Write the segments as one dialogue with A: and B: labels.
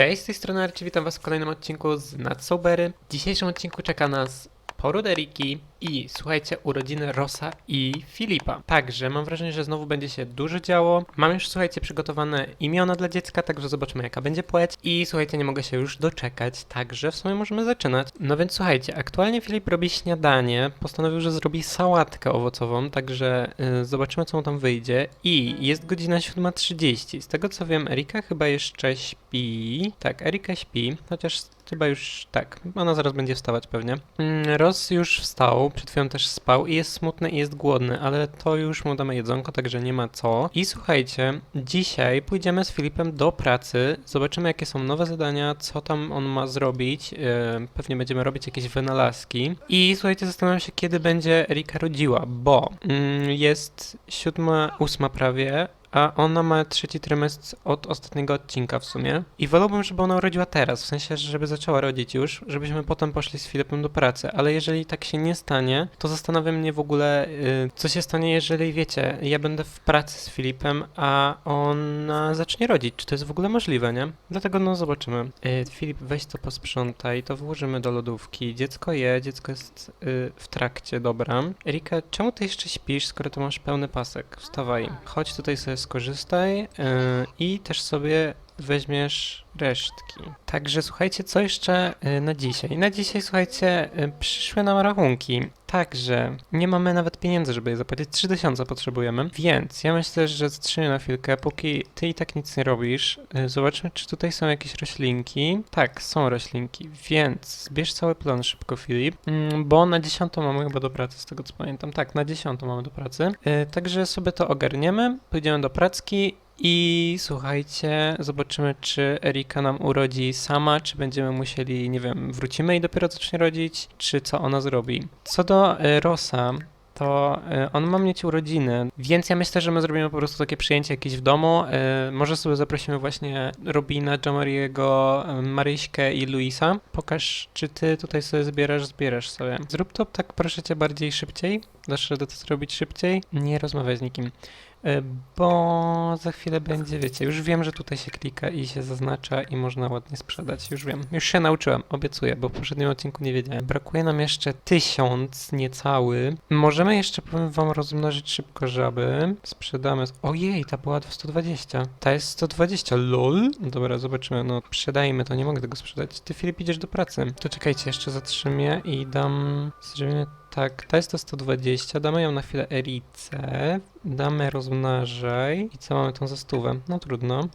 A: Cześć, z tej strony Arci, witam was w kolejnym odcinku z Nadsobery. W dzisiejszym odcinku czeka nas poród Eriki i słuchajcie, urodziny Rosa i Filipa. Także mam wrażenie, że znowu będzie się dużo działo. Mam już, słuchajcie, przygotowane imiona dla dziecka, także zobaczymy jaka będzie płeć. I słuchajcie, nie mogę się już doczekać, także w sumie możemy zaczynać. No więc słuchajcie, aktualnie Filip robi śniadanie, postanowił, że zrobi sałatkę owocową, także y, zobaczymy co mu tam wyjdzie. I jest godzina 7.30. Z tego co wiem, Erika chyba jeszcze śpi. Tak, Erika śpi, chociaż chyba już tak, ona zaraz będzie wstawać pewnie. Mm, Ross już wstał, przed chwilą też spał i jest smutny i jest głodny, ale to już mu damy jedzonko, także nie ma co. I słuchajcie, dzisiaj pójdziemy z Filipem do pracy, zobaczymy jakie są nowe zadania, co tam on ma zrobić, yy, pewnie będziemy robić jakieś wynalazki. I słuchajcie, zastanawiam się kiedy będzie Erika rodziła, bo mm, jest siódma, ósma prawie, a ona ma trzeci trymestr od ostatniego odcinka w sumie. I wolałbym, żeby ona urodziła teraz, w sensie, żeby zaczęła rodzić już, żebyśmy potem poszli z Filipem do pracy. Ale jeżeli tak się nie stanie, to zastanawia mnie w ogóle, y, co się stanie, jeżeli wiecie, ja będę w pracy z Filipem, a ona zacznie rodzić. Czy to jest w ogóle możliwe, nie? Dlatego no zobaczymy. Y, Filip, weź to posprzątaj, to włożymy do lodówki. Dziecko je, dziecko jest y, w trakcie, dobra. Erika, czemu ty jeszcze śpisz, skoro tu masz pełny pasek? Wstawaj. Chodź tutaj sobie skorzystaj yy, i też sobie weźmiesz resztki. Także słuchajcie, co jeszcze yy, na dzisiaj? Na dzisiaj, słuchajcie, yy, przyszły nam rachunki. Także nie mamy nawet pieniędzy, żeby je zapłacić. 3000 potrzebujemy, więc ja myślę, że zatrzymię na chwilkę, póki ty i tak nic nie robisz. Yy, zobaczmy, czy tutaj są jakieś roślinki. Tak, są roślinki, więc zbierz cały plan szybko, Filip, mm, bo na 10 mamy chyba do pracy, z tego co pamiętam. Tak, na 10 mamy do pracy. Także sobie to ogarniemy, pójdziemy do pracki i słuchajcie, zobaczymy, czy Erika nam urodzi sama, czy będziemy musieli, nie wiem, wrócimy i dopiero zacznie rodzić, czy co ona zrobi. Co do e, Rosa, to e, on ma mieć urodziny, więc ja myślę, że my zrobimy po prostu takie przyjęcie jakieś w domu. E, Może sobie zaprosimy właśnie Robina, Jamariego, Maryśkę i Luisa. Pokaż, czy ty tutaj sobie zbierasz, zbierasz sobie. Zrób to tak, proszę cię, bardziej szybciej. Dasz radę to zrobić szybciej? Nie rozmawiaj z nikim. E, Bo za chwilę będzie, wiecie, już wiem, że tutaj się klika i się zaznacza i można ładnie sprzedać. Już wiem. Już się nauczyłem, obiecuję, bo w poprzednim odcinku nie wiedziałem. Brakuje nam jeszcze tysiąc, niecały. Możemy jeszcze, powiem wam, rozmnożyć szybko żaby. Sprzedamy. Ojej, ta była 120. Ta jest 120, lol. Dobra, zobaczymy. No, sprzedajmy to, nie mogę tego sprzedać. Ty, Filip, idziesz do pracy. To czekajcie, jeszcze zatrzymię i dam... Zrobimy tak, ta jest to 120, damy ją na chwilę Erice, damy rozmnażaj i co mamy tą za stówę? No trudno.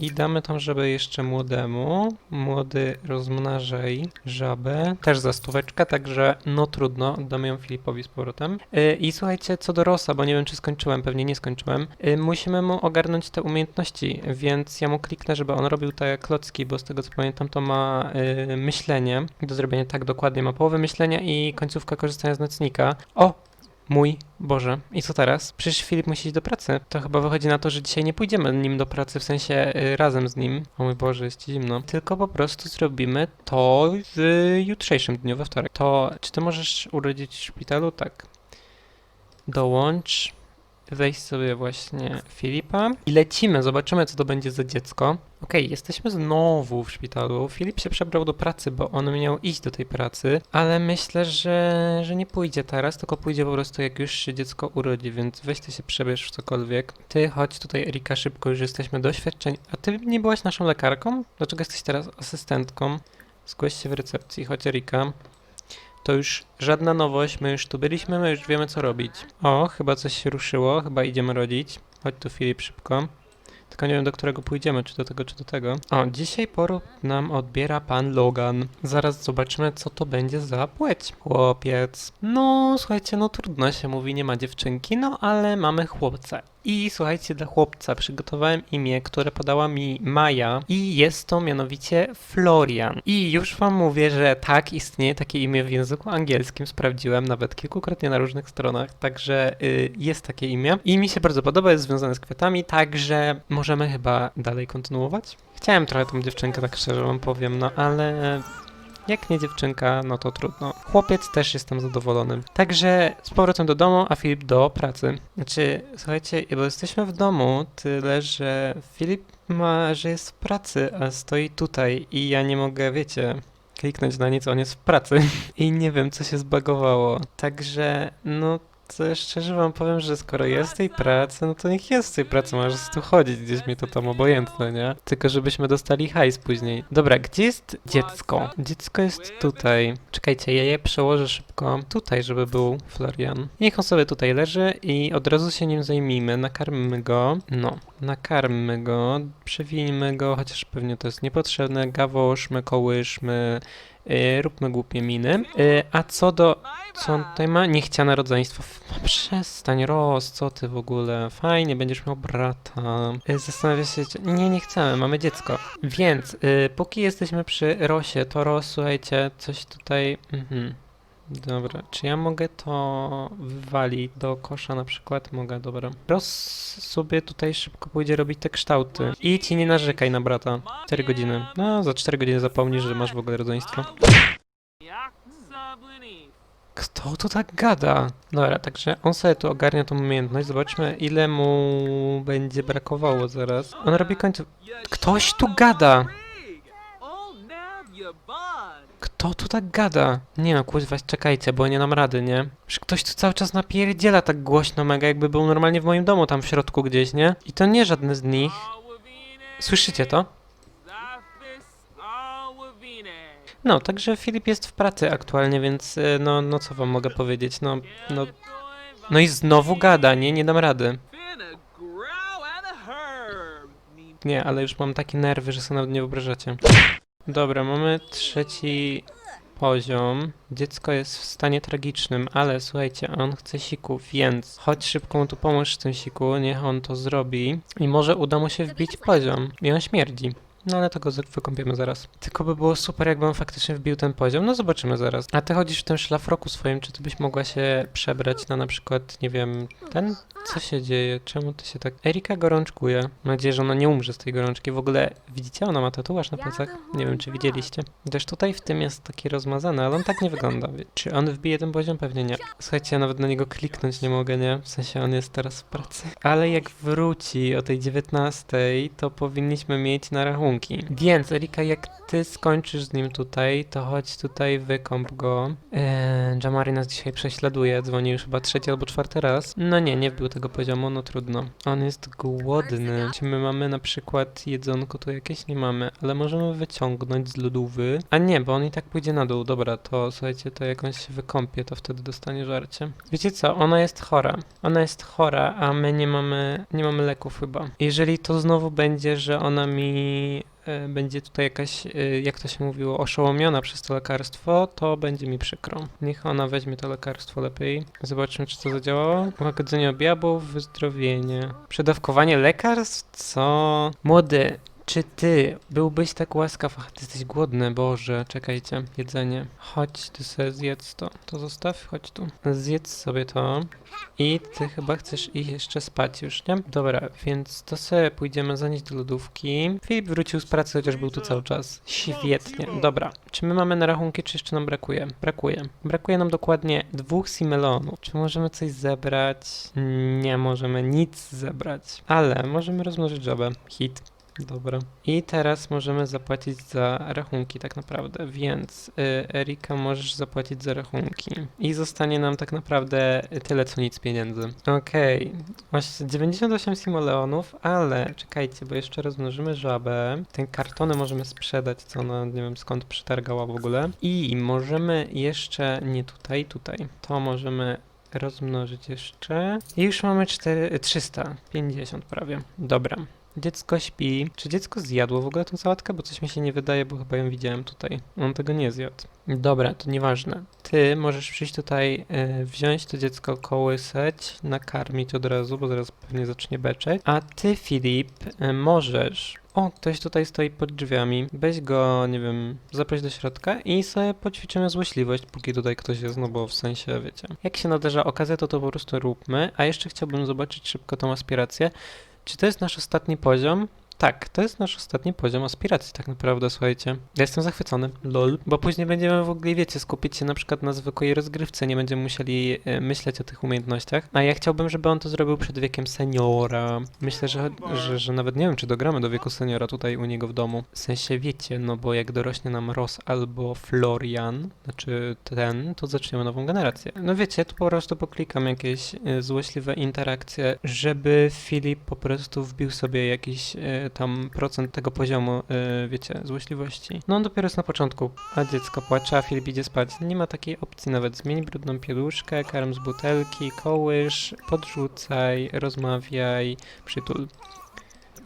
A: I damy tą żabę jeszcze młodemu. Młody rozmnażaj żabę. Też za stóweczkę, także no trudno. Damy ją Filipowi z powrotem. Yy, I słuchajcie, co do Rosa, bo nie wiem czy skończyłem, pewnie nie skończyłem. Yy, musimy mu ogarnąć te umiejętności, więc ja mu kliknę, żeby on robił te klocki, bo z tego co pamiętam to ma yy, myślenie. Do zrobienia tak dokładnie ma połowę myślenia i końcówka korzystania z nocnika. O! Mój Boże, i co teraz? Przecież Filip musi iść do pracy. To chyba wychodzi na to, że dzisiaj nie pójdziemy nim do pracy, w sensie y, razem z nim. O mój Boże, jest ci zimno. Tylko po prostu zrobimy to w jutrzejszym dniu, we wtorek. To, czy ty możesz urodzić w szpitalu? Tak. Dołącz. Weź sobie właśnie Filipa i lecimy, zobaczymy co to będzie za dziecko. Okej, jesteśmy znowu w szpitalu. Filip się przebrał do pracy, bo on miał iść do tej pracy, ale myślę, że, że nie pójdzie teraz, tylko pójdzie po prostu jak już się dziecko urodzi, więc weź ty się przebierz w cokolwiek. Ty chodź tutaj Erika szybko, już jesteśmy doświadczeni. A ty nie byłaś naszą lekarką? Dlaczego jesteś teraz asystentką? Zgłoś się w recepcji, chodź Erika. To już żadna nowość, my już tu byliśmy, my już wiemy co robić. O, chyba coś się ruszyło, chyba idziemy rodzić. Chodź tu Filip szybko. Tylko nie wiem do którego pójdziemy, czy do tego, czy do tego. O, dzisiaj poród nam odbiera pan Logan. Zaraz zobaczymy, co to będzie za płeć. Chłopiec. No, słuchajcie, no trudno się mówi, nie ma dziewczynki, no ale mamy chłopca. I słuchajcie, dla chłopca przygotowałem imię, które podała mi Maja i jest to mianowicie Florian. I już wam mówię, że tak, istnieje takie imię w języku angielskim, sprawdziłem nawet kilkukrotnie na różnych stronach, także y, jest takie imię. I mi się bardzo podoba, jest związane z kwiatami, także możemy chyba dalej kontynuować. Chciałem trochę tą dziewczynkę, tak szczerze wam powiem, no ale jak nie dziewczynka, no to trudno. Chłopiec też jestem zadowolony. Także z powrotem do domu, a Filip do pracy. Znaczy, słuchajcie, bo jesteśmy w domu, tyle że Filip ma, że jest w pracy, a stoi tutaj i ja nie mogę, wiecie, kliknąć na nic, on jest w pracy i nie wiem, co się zbagowało. Także, no, to szczerze wam powiem, że skoro jest tej pracy, no to niech jest tej pracy, możesz tu chodzić, gdzieś mi to tam obojętne, nie? Tylko żebyśmy dostali hajs później. Dobra, gdzie jest dziecko? Dziecko jest tutaj. Czekajcie, ja je przełożę szybko tutaj, żeby był Florian. Niech on sobie tutaj leży i od razu się nim zajmijmy, nakarmmy go. No, nakarmmy go, przewijmy go, chociaż pewnie to jest niepotrzebne. Gawoszmy, kołyszmy, yy, róbmy głupie miny. Yy, a co do... Co on tutaj ma? Niechciane rodzeństwo. No przestań, Ros, co ty w ogóle? Fajnie, będziesz miał brata. Yy, Zastanawia się... Nie, nie chcemy, mamy dziecko. Więc, póki jesteśmy przy Rosie, to Ros, słuchajcie, coś tutaj... Mhm. Dobra, czy ja mogę to wywalić do kosza na przykład? Mogę, dobra. Ros sobie tutaj szybko pójdzie robić te kształty. I ci nie narzekaj na brata. 4 godziny. No, za 4 godziny zapomnisz, że masz w ogóle rodzeństwo. Kto tu tak gada? Dobra, także on sobie tu ogarnia tą umiejętność. Zobaczmy, ile mu będzie brakowało zaraz. On robi końcu... Ktoś tu gada! Kto tu tak gada? Nie no, kuźwa, czekajcie, bo nie dam rady, nie? Że ktoś tu cały czas napierdziela tak głośno mega, jakby był normalnie w moim domu tam w środku gdzieś, nie? I to nie żadny z nich. Słyszycie to? No, także Filip jest w pracy aktualnie, więc y, no, no co wam mogę powiedzieć, no, no, no i znowu gada, nie? Nie dam rady. Nie, ale już mam takie nerwy, że sobie nawet nie wyobrażacie. Dobra, mamy trzeci poziom. Dziecko jest w stanie tragicznym, ale słuchajcie, on chce siku, więc chodź szybko mu tu pomóż w tym siku, niech on to zrobi i może uda mu się wbić poziom. I on śmierdzi. No ale to go z- wykąpiemy zaraz. Tylko by było super, jakby on faktycznie wbił ten poziom. No zobaczymy zaraz. A ty chodzisz w tym szlafroku swoim, czy ty byś mogła się przebrać na na przykład, nie wiem, ten? Co się dzieje? Czemu ty się tak... Erika gorączkuje. Mam nadzieję, że ona nie umrze z tej gorączki. W ogóle widzicie, ona ma tatuaż na plecach? Nie wiem, czy widzieliście. Też tutaj w tym jest taki rozmazany, ale on tak nie wygląda. Czy on wbije ten poziom? Pewnie nie. Słuchajcie, ja nawet na niego kliknąć nie mogę, nie? W sensie on jest teraz w pracy. Ale jak wróci o tej 19, to powinniśmy mieć na rachunki. Więc Erika, jak ty skończysz z nim tutaj, to chodź tutaj, wykąp go. Eee, Jamari nas dzisiaj prześladuje, dzwoni już chyba trzeci albo czwarty raz. No nie, nie wbił tego poziomu, no trudno. On jest głodny. Czy my mamy na przykład jedzonko tu jakieś? Nie mamy, ale możemy wyciągnąć z lodówy. A nie, bo on i tak pójdzie na dół. Dobra, to słuchajcie, to jak on się wykąpie, to wtedy dostanie żarcie. Wiecie co, ona jest chora. Ona jest chora, a my nie mamy, nie mamy leków chyba. Jeżeli to znowu będzie, że ona mi będzie tutaj jakaś, e, jak to się mówiło, oszołomiona przez to lekarstwo, to będzie mi przykro. Niech ona weźmie to lekarstwo lepiej. Zobaczmy, czy to zadziałało. Łagodzenie objawów, wyzdrowienie. Przedawkowanie lekarstw? Co? Młody, czy ty byłbyś tak łaskaw? Ach, ty jesteś głodny, Boże, czekajcie. Jedzenie. Chodź, ty sobie zjedz to. To zostaw, chodź tu. Zjedz sobie to. I ty chyba chcesz iść jeszcze spać już, nie? Dobra, więc to sobie pójdziemy zanieść do lodówki. Filip wrócił z pracy, chociaż był tu cały czas. Świetnie. Dobra, czy my mamy na rachunki, czy jeszcze nam brakuje? Brakuje. Brakuje nam dokładnie dwóch simelonów. Czy możemy coś zebrać? Nie możemy nic zebrać. Ale możemy rozmnożyć żabę. Hit. Dobra. I teraz możemy zapłacić za rachunki tak naprawdę, więc y, Erika możesz zapłacić za rachunki. I zostanie nam tak naprawdę tyle co nic pieniędzy. Okej, właśnie 98 simoleonów, ale czekajcie, bo jeszcze rozmnożymy żabę. Ten kartony możemy sprzedać, co ona nie wiem skąd przytargała w ogóle. I możemy jeszcze, nie tutaj, tutaj. To możemy rozmnożyć jeszcze. I już mamy 4, 350 prawie. Dobra. Dziecko śpi. Czy dziecko zjadło w ogóle tą sałatkę? Bo coś mi się nie wydaje, bo chyba ją widziałem tutaj. On tego nie zjadł. Dobra, to nieważne. Ty możesz przyjść tutaj, y, wziąć to dziecko, kołysać, nakarmić od razu, bo zaraz pewnie zacznie beczeć. A ty, Filip, y, możesz... O, ktoś tutaj stoi pod drzwiami. Weź go, nie wiem, zaproś do środka i sobie poćwiczymy złośliwość, póki tutaj ktoś jest, no bo w sensie, wiecie. Jak się nadarza okazja, to to po prostu róbmy. A jeszcze chciałbym zobaczyć szybko tą aspirację. Czy to jest nasz ostatni poziom? Tak, to jest nasz ostatni poziom aspiracji tak naprawdę, słuchajcie. Ja jestem zachwycony, lol. Bo później będziemy w ogóle, wiecie, skupić się na przykład na zwykłej rozgrywce, nie będziemy musieli e, myśleć o tych umiejętnościach. A ja chciałbym, żeby on to zrobił przed wiekiem seniora. Myślę, że, że, że nawet nie wiem, czy dogramy do wieku seniora tutaj u niego w domu. W sensie, wiecie, no bo jak dorośnie nam Ross albo Florian, znaczy ten, to zaczniemy nową generację. No wiecie, tu po prostu poklikam jakieś e, złośliwe interakcje, żeby Filip po prostu wbił sobie jakiś e, tam procent tego poziomu, e, wiecie, złośliwości. No on dopiero jest na początku, a dziecko płacze, a Filip idzie spać. Nie ma takiej opcji nawet. Zmień brudną pieluszkę, karm z butelki, kołysz, podrzucaj, rozmawiaj, przytul.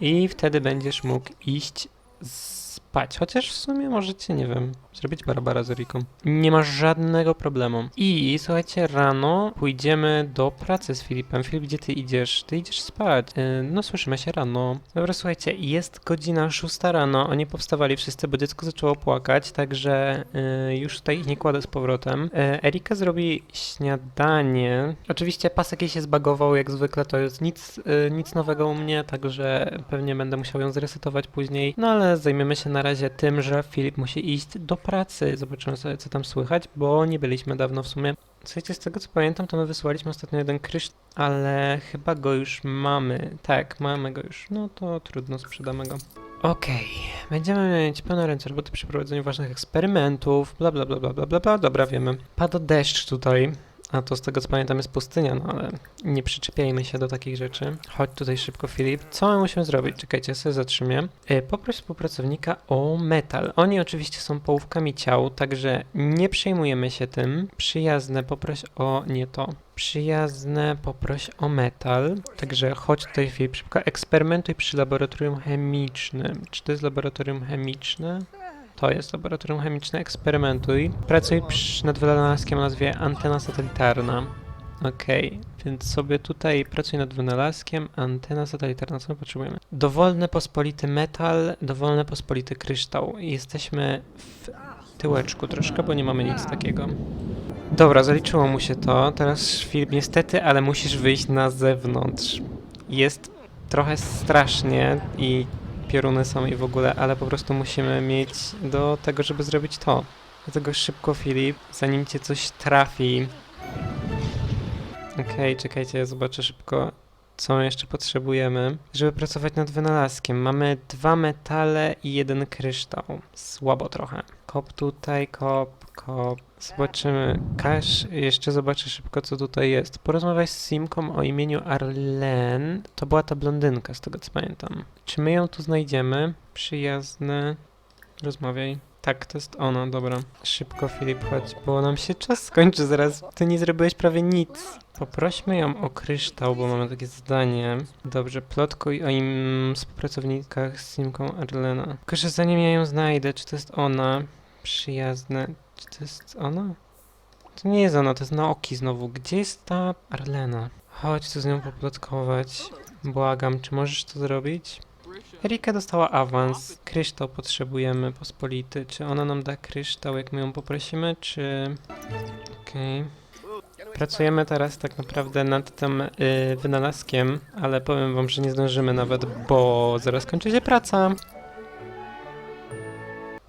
A: I wtedy będziesz mógł iść spać. Chociaż w sumie możecie, nie wiem, zrobić barabara z Riką. Nie masz żadnego problemu. I słuchajcie, rano pójdziemy do pracy z Filipem. Filip, gdzie ty idziesz? Ty idziesz spać. Yy, no słyszymy się rano. Dobra, słuchajcie, jest godzina 6 rano. Oni powstawali wszyscy, bo dziecko zaczęło płakać, także yy, już tutaj ich nie kładę z powrotem. Yy, Erika zrobi śniadanie. Oczywiście pasek jej się zbagował, jak zwykle to jest nic, yy, nic nowego u mnie, także pewnie będę musiał ją zresetować później. No ale zajmiemy się na razie tym, że Filip musi iść do pracy. Zobaczymy sobie, co tam słychać, bo nie byliśmy dawno w sumie. Słuchajcie, z tego co pamiętam, to my wysłaliśmy ostatnio jeden kryształ, ale chyba go już mamy. Tak, mamy go już. No to trudno, sprzedamy go. Okej, będziemy mieć pełne ręce roboty przy prowadzeniu ważnych eksperymentów, bla bla bla bla bla, bla. dobra wiemy. Pada deszcz tutaj, a to z tego co pamiętam jest pustynia, no ale nie przyczepiajmy się do takich rzeczy. Chodź tutaj szybko Filip. Co my musimy zrobić? Czekajcie, sobie zatrzymię. E, Poproś współpracownika o metal. Oni oczywiście są połówkami ciał, także nie przejmujemy się tym. Przyjazne, poproś o nie to. Przyjazne, poproś o metal. Także chodź tutaj Filip szybko. Eksperymentuj przy laboratorium chemicznym. Czy to jest laboratorium chemiczne? To jest laboratorium chemiczne, eksperymentuj. Pracuj nad wynalazkiem o nazwie antena satelitarna. Okej, więc sobie tutaj pracuj nad wynalazkiem, antena satelitarna, co my potrzebujemy? Dowolny pospolity metal, dowolny pospolity kryształ. Jesteśmy w tyłeczku troszkę, bo nie mamy nic takiego. Dobra, zaliczyło mu się to. Teraz Filip, niestety, ale musisz wyjść na zewnątrz. Jest trochę strasznie i pioruny są i w ogóle, ale po prostu musimy mieć do tego, żeby zrobić to. Dlatego szybko, Filip, zanim cię coś trafi. Okej, czekajcie, ja zobaczę szybko, co jeszcze potrzebujemy, żeby pracować nad wynalazkiem. Mamy dwa metale i jeden kryształ. Słabo trochę. Kop tutaj, kop, kop. Zobaczymy. Każ, jeszcze zobaczę szybko, co tutaj jest. Porozmawiaj z Simką o imieniu Arlene. To była ta blondynka, z tego co pamiętam. Czy my ją tu znajdziemy? Przyjazne. Rozmawiaj. Tak, to jest ona, dobra. Szybko, Filip, chodź, bo nam się czas skończy zaraz. Ty nie zrobiłeś prawie nic. Poprośmy ją o kryształ, bo mamy takie zadanie. Dobrze, plotkuj o im współpracownikach z Simką Arlena. Tylko, że zanim ja ją znajdę, czy to jest ona? Przyjazne. Czy to jest ona? To nie jest ona, to jest Naoki znowu. Gdzie jest ta Arlena? Chodź tu z nią poplotkować. Błagam, czy możesz to zrobić? Erika dostała awans. Kryształ potrzebujemy pospolity. Czy ona nam da kryształ, jak my ją poprosimy, czy... Okej. Pracujemy teraz tak naprawdę nad tym y, wynalazkiem, ale powiem wam, że nie zdążymy nawet, bo zaraz kończy się praca.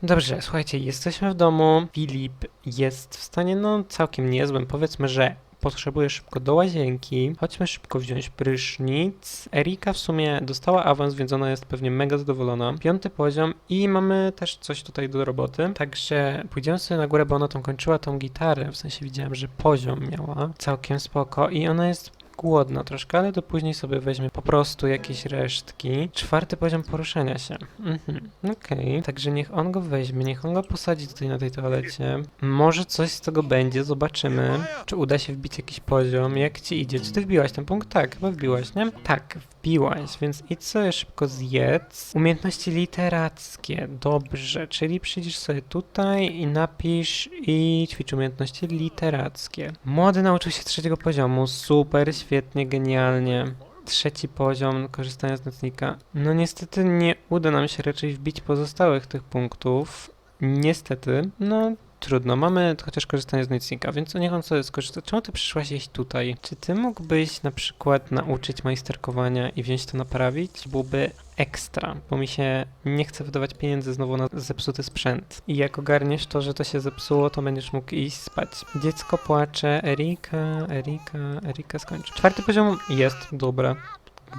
A: Dobrze, słuchajcie, jesteśmy w domu. Filip jest w stanie, no, całkiem niezłym. Powiedzmy, że potrzebuje szybko do łazienki. Chodźmy szybko wziąć prysznic. Erika w sumie dostała awans, więc ona jest pewnie mega zadowolona. Piąty poziom i mamy też coś tutaj do roboty. Także pójdziemy sobie na górę, bo ona tam kończyła tą gitarę. W sensie widziałem, że poziom miała całkiem spoko i ona jest głodna troszkę, ale to później sobie weźmie po prostu jakieś resztki. Czwarty poziom poruszania się. Mhm, okej. Także niech on go weźmie, niech on go posadzi tutaj na tej toalecie. Może coś z tego będzie, zobaczymy. Czy uda się wbić jakiś poziom, jak ci idzie? Czy ty wbiłaś ten punkt? Tak, chyba wbiłaś, nie? Tak, wbiłaś, więc idź sobie szybko zjedz. Umiejętności literackie, dobrze, czyli przyjdziesz sobie tutaj i napisz i ćwicz umiejętności literackie. Młody nauczył się trzeciego poziomu, super, świetnie, genialnie. Trzeci poziom korzystania z nocnika. No niestety nie uda nam się raczej wbić pozostałych tych punktów. Niestety, no trudno, mamy chociaż korzystanie z nocnika, więc niech on sobie skorzysta. Czemu ty przyszłaś jeść tutaj? Czy ty mógłbyś na przykład nauczyć majsterkowania i wziąć to naprawić? Byłoby ekstra, bo mi się nie chce wydawać pieniędzy znowu na zepsuty sprzęt. I jak ogarniesz to, że to się zepsuło, to będziesz mógł iść spać. Dziecko płacze, Erika, Erika, Erika skończy. Czwarty poziom jest, dobra.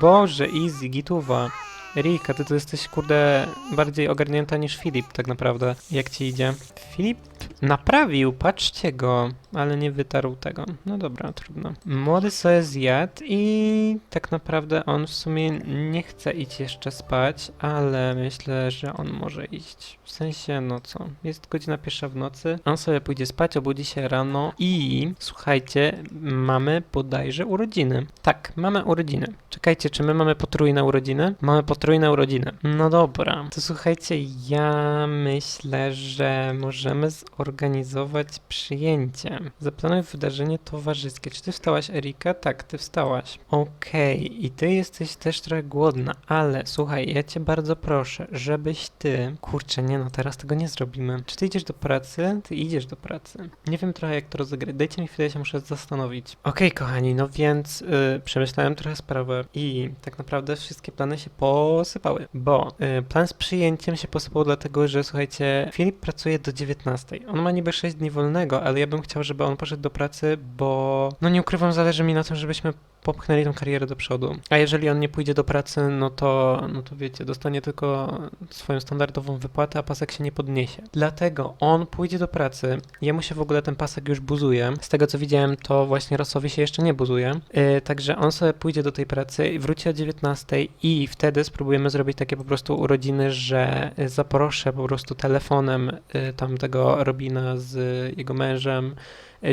A: Boże, easy, gituwa. Erika, ty to jesteś, kurde, bardziej ogarnięta niż Filip, tak naprawdę. Jak ci idzie? Filip naprawił, patrzcie go, ale nie wytarł tego. No dobra, trudno. Młody sobie zjadł i tak naprawdę on w sumie nie chce iść jeszcze spać, ale myślę, że on może iść. W sensie, no co, jest godzina pierwsza w nocy, on sobie pójdzie spać, obudzi się rano i słuchajcie, mamy bodajże urodziny. Tak, mamy urodziny. Czekajcie, czy my mamy potrójne urodziny? Mamy potrójne urodziny. No dobra, to słuchajcie, ja myślę, że możemy zorganizować przyjęcie. Zaplanuj wydarzenie towarzyskie. Czy ty wstałaś, Erika? Tak, ty wstałaś. Okej, i ty jesteś też trochę głodna, ale słuchaj, ja cię bardzo proszę, żebyś ty... Kurczę, nie no, teraz tego nie zrobimy. Czy ty idziesz do pracy? Ty idziesz do pracy. Nie wiem trochę jak to rozegrać. Dajcie mi chwilę, ja się muszę zastanowić. Okej, kochani, no więc yy, przemyślałem trochę sprawę i tak naprawdę wszystkie plany się posypały, bo y, plan z przyjęciem się posypał dlatego, że słuchajcie, Filip pracuje do 19. On ma niby 6 dni wolnego, ale ja bym chciał, żeby on poszedł do pracy, bo no nie ukrywam, zależy mi na tym, żebyśmy popchnęli tą karierę do przodu. A jeżeli on nie pójdzie do pracy, no to, no to wiecie, dostanie tylko swoją standardową wypłatę, a pasek się nie podniesie. Dlatego on pójdzie do pracy, jemu się w ogóle ten pasek już buzuje. Z tego co widziałem, to właśnie Rosowi się jeszcze nie buzuje. Yy, także on sobie pójdzie do tej pracy i wróci o 19 i wtedy spróbujemy zrobić takie po prostu urodziny, że zaproszę po prostu telefonem yy, tamtego Robina z jego mężem,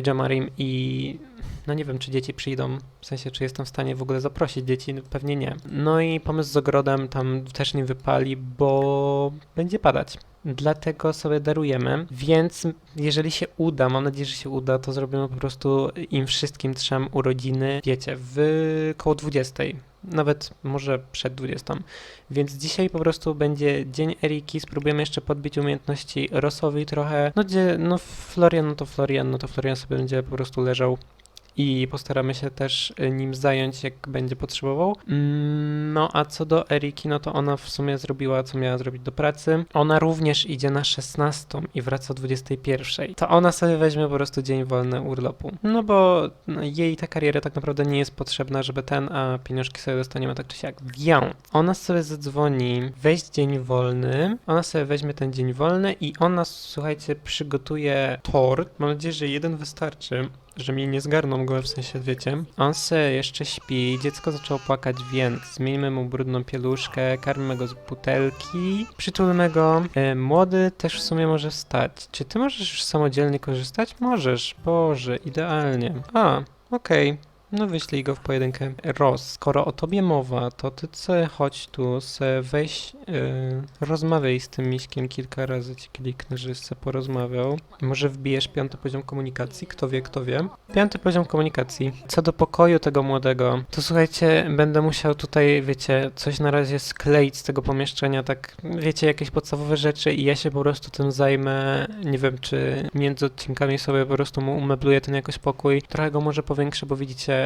A: Jamarim i no nie wiem, czy dzieci przyjdą, w sensie, czy jestem w stanie w ogóle zaprosić dzieci, pewnie nie. No i pomysł z ogrodem tam też nie wypali, bo będzie padać. Dlatego sobie darujemy, więc jeżeli się uda, mam nadzieję, że się uda, to zrobimy po prostu im wszystkim trzem urodziny, wiecie, w koło 20. Nawet może przed 20. Więc dzisiaj po prostu będzie dzień Eriki, spróbujemy jeszcze podbić umiejętności Rosowi trochę. No gdzie, no Florian, no to Florian, no to Florian sobie będzie po prostu leżał i postaramy się też y, nim zająć, jak będzie potrzebował. Mm, No a co do Eriki, no to ona w sumie zrobiła, co miała zrobić do pracy. Ona również idzie na 16 i wraca o 21. To ona sobie weźmie po prostu dzień wolny urlopu. No bo no, jej ta kariera tak naprawdę nie jest potrzebna, żeby ten, a pieniążki sobie dostaniemy tak czy siak. Więc ona sobie zadzwoni, weź dzień wolny, ona sobie weźmie ten dzień wolny i ona, słuchajcie, przygotuje tort. Mam nadzieję, że jeden wystarczy że mnie nie zgarną go, w sensie wiecie. On se jeszcze śpi, dziecko zaczęło płakać, więc zmienimy mu brudną pieluszkę, karmimy go z butelki, przytulmy go. E, młody też w sumie może wstać. Czy ty możesz już samodzielnie korzystać? Możesz, Boże, idealnie. A, okej. No wyślij go w pojedynkę. Ros, skoro o tobie mowa, to ty se chodź tu, se weź, yy, rozmawiaj z tym miśkiem kilka razy ci kliknę, że se porozmawiał. Może wbijesz piąty poziom komunikacji, kto wie, kto wie. Piąty poziom komunikacji. Co do pokoju tego młodego, to słuchajcie, będę musiał tutaj, wiecie, coś na razie skleić z tego pomieszczenia, tak, wiecie, jakieś podstawowe rzeczy i ja się po prostu tym zajmę, nie wiem, czy między odcinkami sobie po prostu mu umebluję ten jakoś pokój. Trochę go może powiększę, bo widzicie,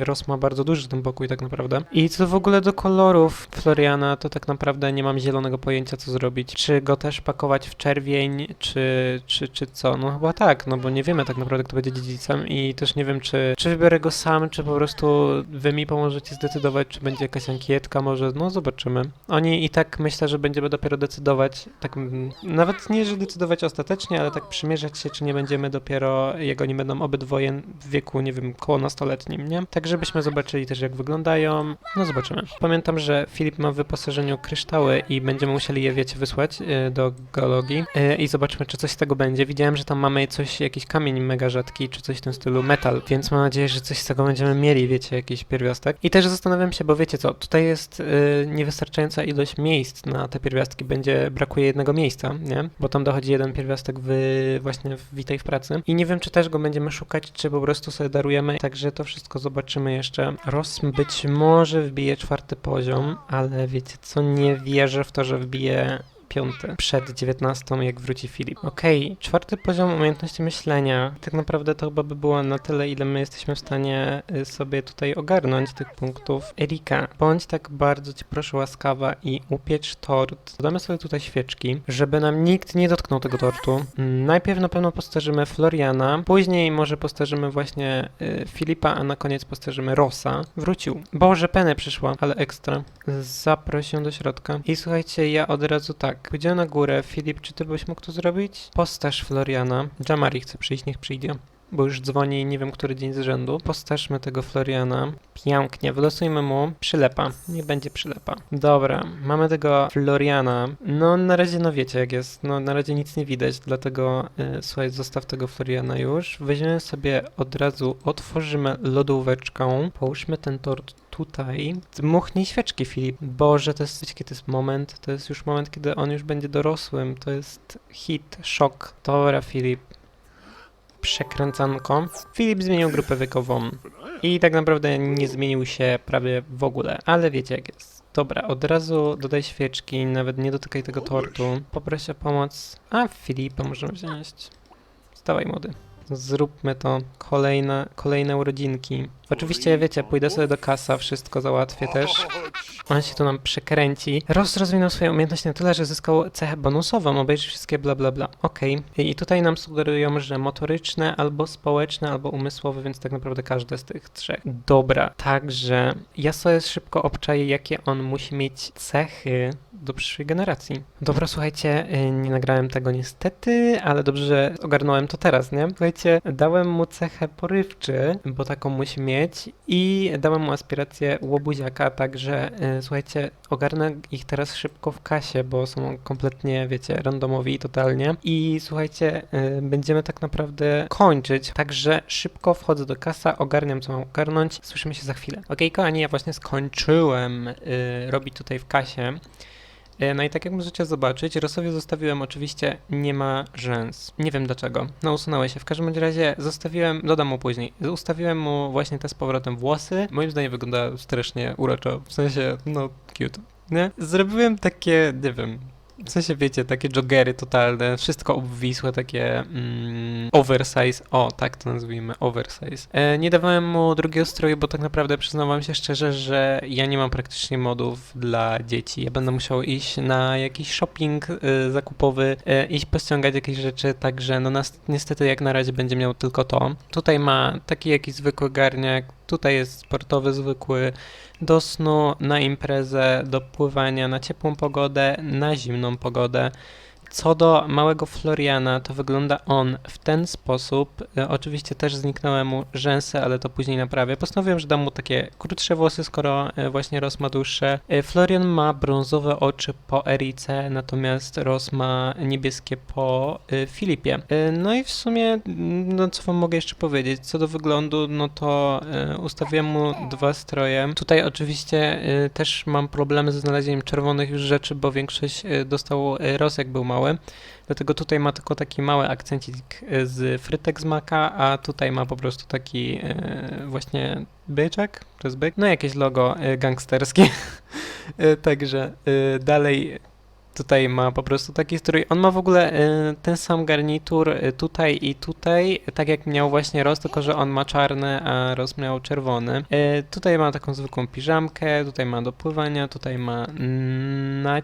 A: y, Ros ma bardzo duży ten pokój tak naprawdę. I co w ogóle do kolorów Floriana, to tak naprawdę nie mam zielonego pojęcia co zrobić. Czy go też pakować w czerwień, czy, czy, czy co? No chyba tak, no bo nie wiemy tak naprawdę kto będzie dziedzicem i też nie wiem czy, czy wybiorę go sam, czy po prostu wy mi pomożecie zdecydować, czy będzie jakaś ankietka może, no zobaczymy. Oni i tak myślę, że będziemy dopiero decydować, tak nawet nie, że decydować ostatecznie, ale tak przymierzać się, czy nie będziemy dopiero, jak oni będą obydwoje w wieku, nie wiem, koło nastoletnim, nie? Tak żebyśmy zobaczyli też jak wyglądają, no zobaczymy. Pamiętam, że Filip ma w wyposażeniu kryształy i będziemy musieli je, wiecie, wysłać y, do geologii y, i zobaczmy, czy coś z tego będzie. Widziałem, że tam mamy coś, jakiś kamień mega rzadki, czy coś w tym stylu, metal, więc mam nadzieję, że coś z tego będziemy mieli, wiecie, jakiś pierwiastek. I też zastanawiam się, bo wiecie co, tutaj jest y, niewystarczająca ilość miejsc na te pierwiastki, będzie, brakuje jednego miejsca, nie? Bo tam dochodzi jeden pierwiastek w, właśnie w Witaj w pracy. I nie wiem, czy też go będziemy szukać, czy po prostu sobie darujemy, także to wszystko zobaczymy jeszcze. Ros być może wbije czwarty poziom, ale wiecie co, nie wierzę w to, że wbije piąty, przed 19, jak wróci Filip. Okej, czwarty poziom umiejętności myślenia. Tak naprawdę to chyba by było na tyle, ile my jesteśmy w stanie y, sobie tutaj ogarnąć tych punktów. Erika, bądź tak bardzo cię proszę łaskawa i upiecz tort. Dodamy sobie tutaj świeczki, żeby nam nikt nie dotknął tego tortu. Najpierw na pewno postarzymy Floriana, później może postarzymy właśnie y, Filipa, a na koniec postarzymy Rosa. Wrócił. Boże, Penę przyszła, ale ekstra. Zaproś ją do środka. I słuchajcie, ja od razu tak. Pójdziemy na górę. Filip, czy ty byś mógł to zrobić? Postaż Floriana. Jamari chce przyjść, niech przyjdzie. Bo już dzwoni nie wiem który dzień z rzędu. Postażmy tego Floriana. Pięknie, wylosujmy mu przylepa. Nie będzie przylepa. Dobra, mamy tego Floriana. No na razie no wiecie jak jest. No na razie nic nie widać, dlatego y, słuchaj, zostaw tego Floriana już. Weźmiemy sobie od razu, otworzymy lodóweczką. Połóżmy ten tort tutaj. Dmuchnij świeczki, Filip. Boże, to jest, wiecie, jaki to jest moment? To jest już moment, kiedy on już będzie dorosłym. To jest hit, szok. Dobra, Filip. Przekręcanko. Filip zmienił grupę wiekową. I tak naprawdę nie zmienił się prawie w ogóle, ale wiecie jak jest. Dobra, od razu dodaj świeczki, nawet nie dotykaj tego tortu. Poproś o pomoc. A, Filipa możemy wziąć. Stawaj młody. Zróbmy to. Kolejne, kolejne urodzinki. Oczywiście, wiecie, pójdę sobie do kasa, wszystko załatwię też. On się tu nam przekręci. Ross rozwinął swoje umiejętności na tyle, że zyskał cechę bonusową, obejrzy wszystkie bla bla bla. Okej. I tutaj nam sugerują, że motoryczne, albo społeczne, albo umysłowe, więc tak naprawdę każde z tych trzech. Dobra, także ja sobie szybko obczaję, jakie on musi mieć cechy do przyszłej generacji. Dobra, słuchajcie, y, nie nagrałem tego niestety, ale dobrze, że ogarnąłem to teraz, nie? Słuchajcie, dałem mu cechę porywczy, bo taką musi mieć i dałem mu aspirację łobuziaka, także y, słuchajcie, ogarnę ich teraz szybko w kasie, bo są kompletnie, wiecie, randomowi totalnie i słuchajcie, y, będziemy tak naprawdę kończyć, także szybko wchodzę do kasa, ogarniam co mam ogarnąć, słyszymy się za chwilę. Okej, kochani, ja właśnie skończyłem robić tutaj w kasie. E, No i tak jak możecie zobaczyć, Rosowi zostawiłem oczywiście nie ma rzęs. Nie wiem dlaczego. No usunęły się. W każdym razie zostawiłem, dodam mu później, ustawiłem mu właśnie te z powrotem włosy. Moim zdaniem wygląda strasznie uroczo. W sensie, no cute. Nie? Zrobiłem takie, nie wiem, w sensie wiecie, takie joggery totalne, wszystko obwisłe, takie mm, oversize, o tak to nazwijmy, oversize. E, nie dawałem mu drugiego stroju, bo tak naprawdę przyznam wam się szczerze, że ja nie mam praktycznie modów dla dzieci. Ja będę musiał iść na jakiś shopping e, zakupowy, e, iść pościągać jakieś rzeczy, także no nas, niestety jak na razie będzie miał tylko to. Tutaj ma taki jakiś zwykły garniak, tutaj jest sportowy, zwykły, do snu, na imprezę, do pływania, na ciepłą pogodę, na zimną pogodę. Co do małego Floriana, to wygląda on w ten sposób. E, oczywiście też zniknęły mu rzęsy, ale to później naprawię. Postanowiłem, że dam mu takie krótsze włosy, skoro e, właśnie Ros ma dłuższe. E, Florian ma brązowe oczy po Erice, natomiast Ros ma niebieskie po Filipie. No i w sumie, mm, no co wam mogę jeszcze powiedzieć? Co do wyglądu, no to ustawiłem mu dwa stroje. Tutaj oczywiście też mam problemy ze znalezieniem czerwonych już rzeczy, bo większość dostał Ros jak był mały. Dlatego tutaj ma tylko taki mały akcencik e, z frytek z maka, a tutaj ma po prostu taki e, właśnie byczek, to jest byk, no jakieś logo e, gangsterskie. Także dalej tutaj ma po prostu taki strój. On ma w ogóle e, ten sam garnitur e, tutaj i tutaj, tak jak miał właśnie Roz, tylko że on ma czarny, a Roz miał czerwony. E, Tutaj ma taką zwykłą piżamkę, tutaj ma do pływania, tutaj ma mm, na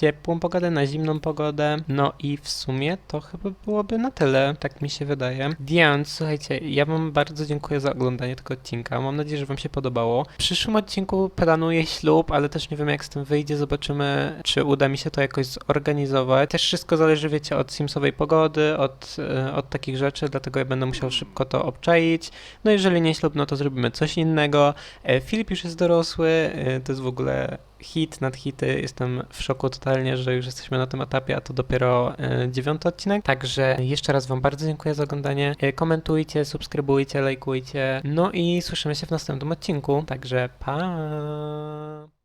A: ciepłą pogodę, na zimną pogodę. No i w sumie to chyba byłoby na tyle, tak mi się wydaje. Więc słuchajcie, ja wam bardzo dziękuję za oglądanie tego odcinka. Mam nadzieję, że wam się podobało. W przyszłym odcinku planuję ślub, ale też nie wiem jak z tym wyjdzie. Zobaczymy, czy uda mi się to jakoś zorganizować. Też wszystko zależy, wiecie, od Simsowej pogody, od, e, od takich rzeczy, dlatego ja będę musiał szybko to obczaić. No jeżeli nie ślub, no to zrobimy coś innego. E, Filip już jest dorosły, e, to jest w ogóle hit nad hity. Jestem w szoku totalnie, że już jesteśmy na tym etapie, a to dopiero dziewiąty odcinek. Także jeszcze raz Wam bardzo dziękuję za oglądanie. Komentujcie, subskrybujcie, lajkujcie. No i słyszymy się w następnym odcinku. Także pa!